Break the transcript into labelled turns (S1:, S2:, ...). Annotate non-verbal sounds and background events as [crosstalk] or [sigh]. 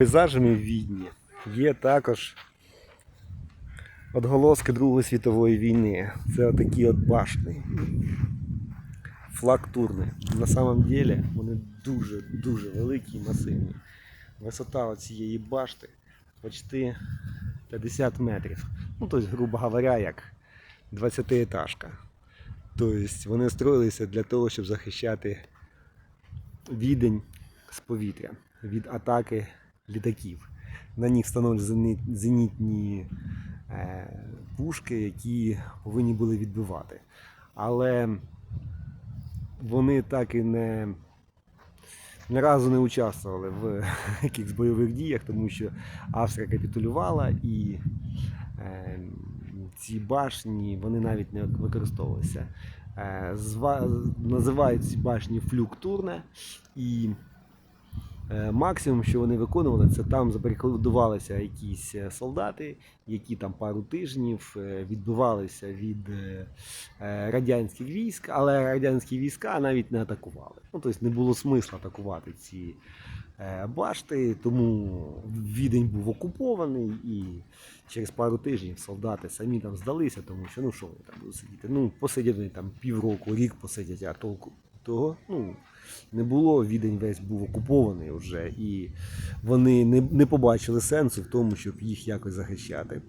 S1: Пейзажами в Відні є також отголоски Другої світової війни. Це отакі от башни. Флактурні. На самом деле вони дуже-дуже великі і масивні. Висота цієї башти почти 50 метрів. Ну, тобто, грубо говоря, як 20-етажка. Тобто вони строїлися для того, щоб захищати відень з повітря від атаки літаків. На них встановлені зенітні е, пушки, які повинні були відбивати. Але вони так і не, ні разу не участвували в [laughs] якихось бойових діях, тому що Австрія капітулювала і е, ці башні вони навіть не використовувалися. Е, називають ці башні флюктурне і Максимум, що вони виконували, це там забарикадувалися якісь е, солдати, які там пару тижнів е, відбивалися від е, е, радянських військ, але радянські війська навіть не атакували. Ну, тобто не було смисла атакувати ці е, башти, тому відень був окупований і через пару тижнів солдати самі там здалися, тому що ну що вони там будуть сидіти. Ну, посидять вони там півроку, рік посидять, а толку того, ну не було. Відень весь був окупований вже, і вони не, не побачили сенсу в тому, щоб їх якось захищати.